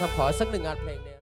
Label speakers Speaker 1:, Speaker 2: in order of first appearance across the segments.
Speaker 1: ครับขอสักหนึ่งงานเพลงเนี่ย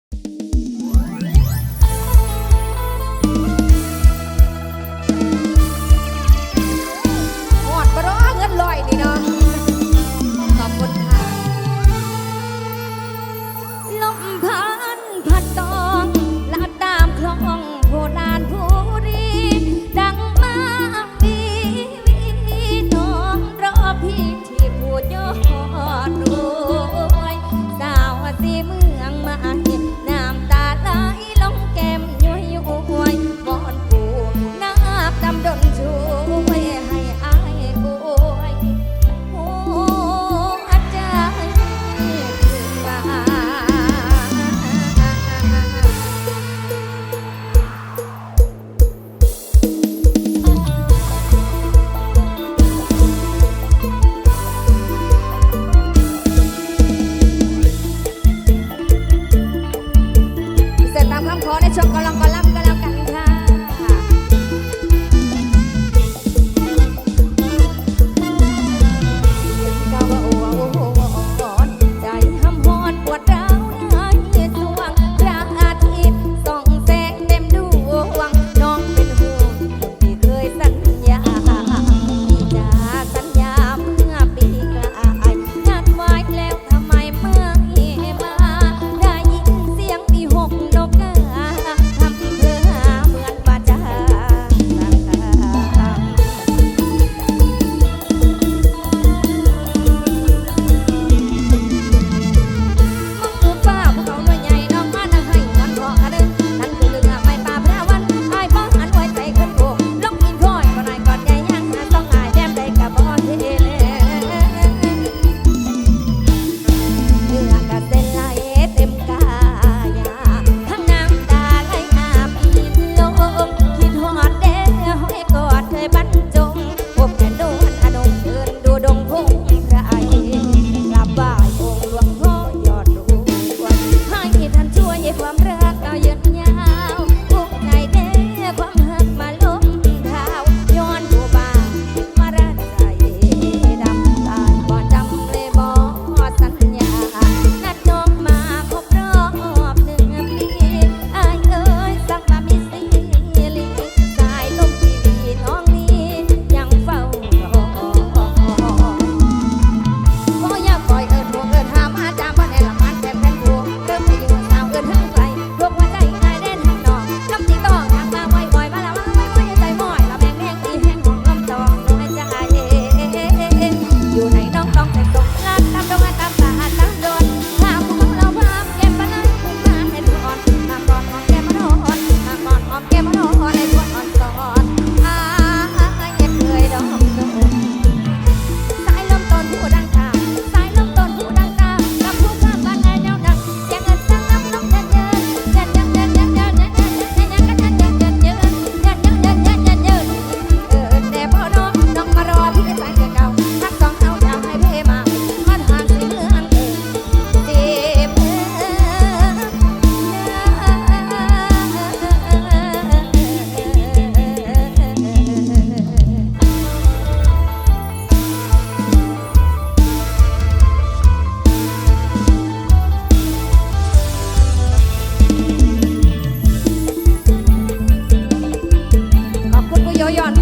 Speaker 2: ย่อน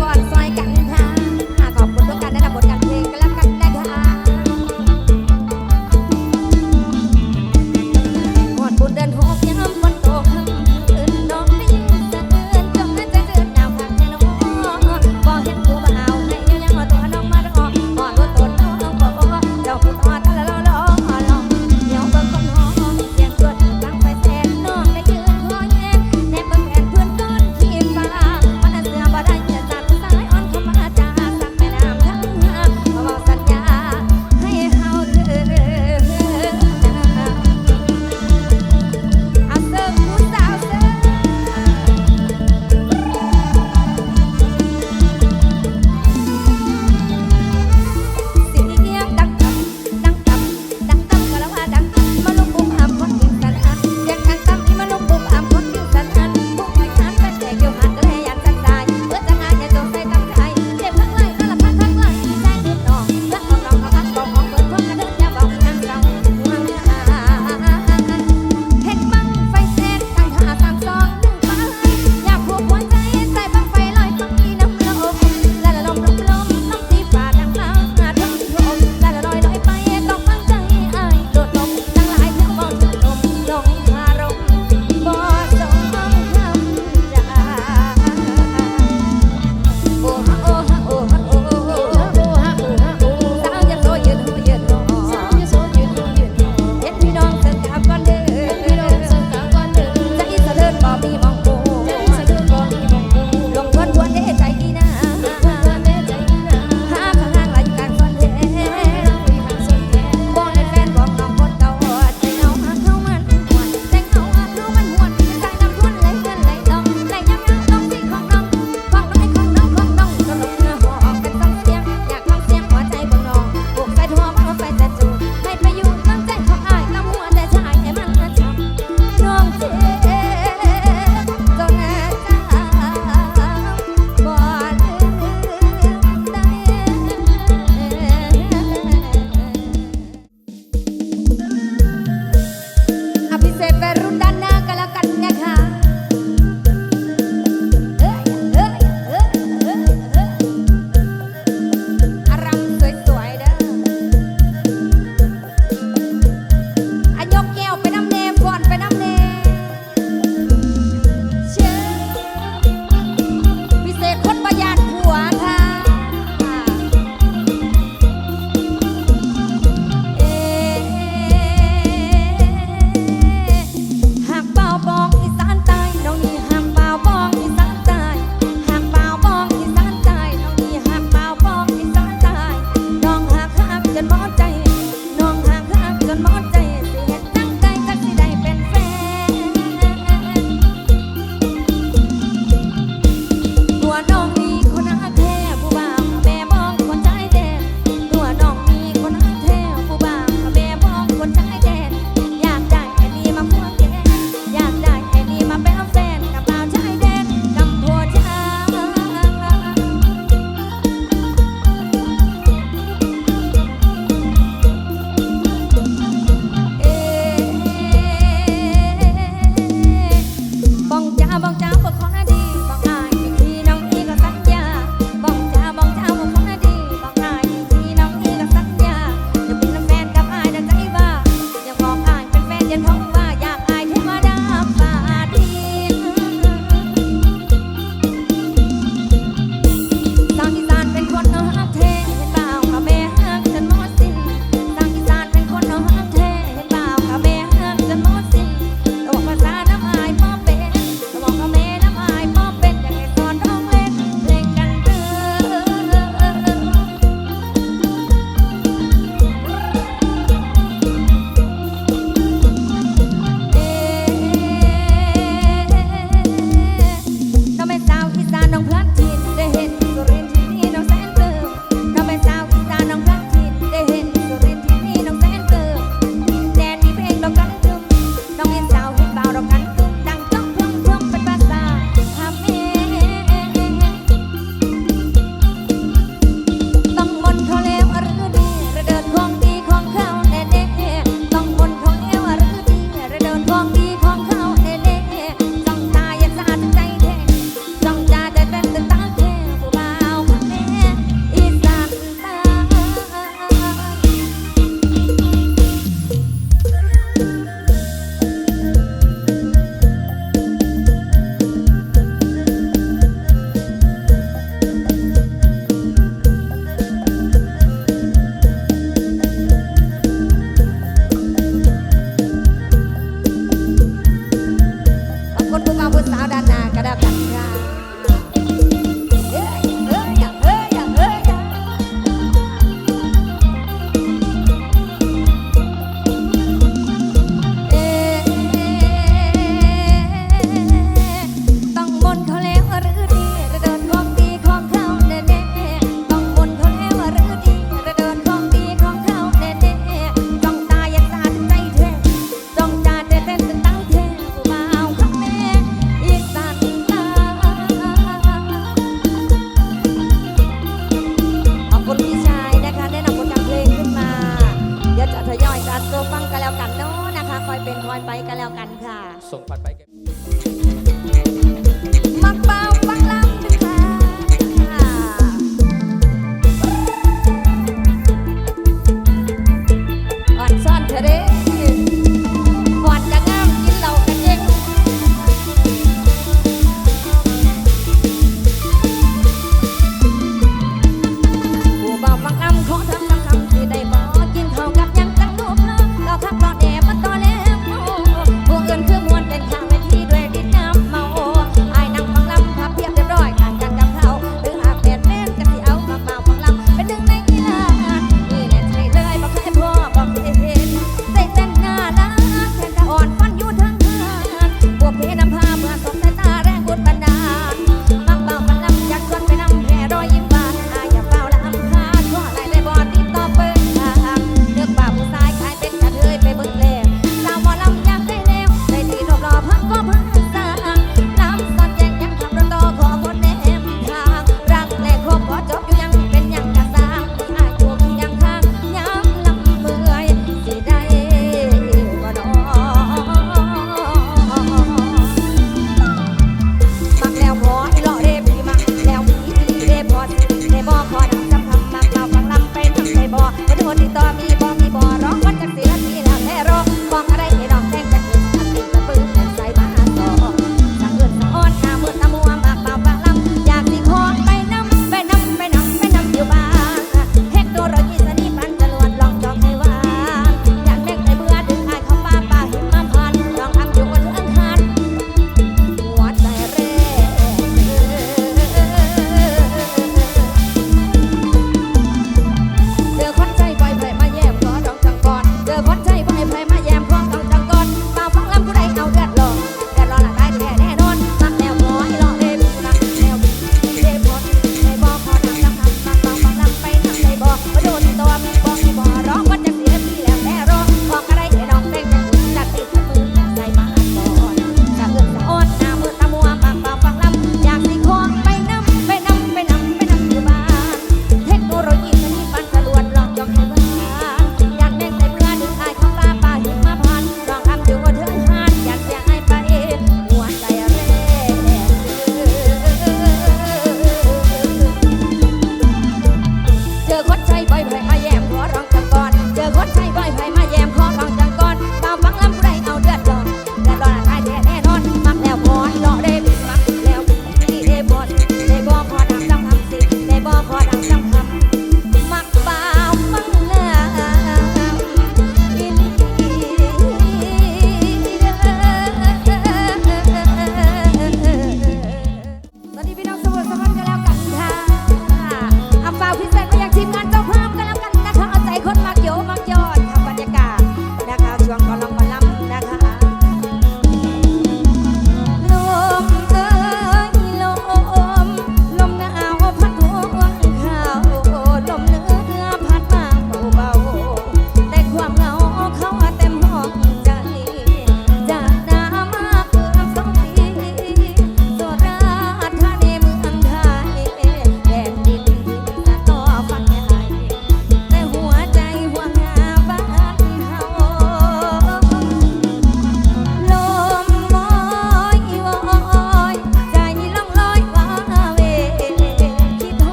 Speaker 2: ค่ะ
Speaker 1: ส่งผัดไป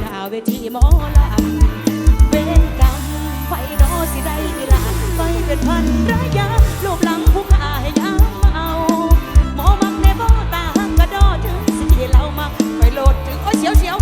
Speaker 1: หน้าเวทีหมอลำเป็นกรรมไฟนอสิได้อีหลาไฟเป็นพันระยะลูปหลังผู้ขาให้ยามเอา หมอมักในบ่ตาหังกระ
Speaker 3: ด
Speaker 1: อถึงสิเหล่ามาไปโหลดถึงโอ้เสียวเสียว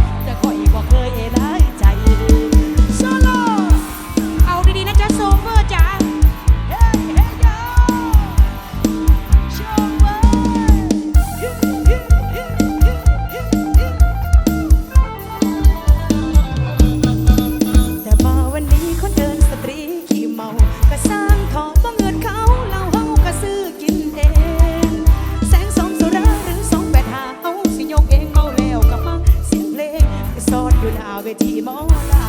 Speaker 1: อยู่หน้าเวทีหมอลำ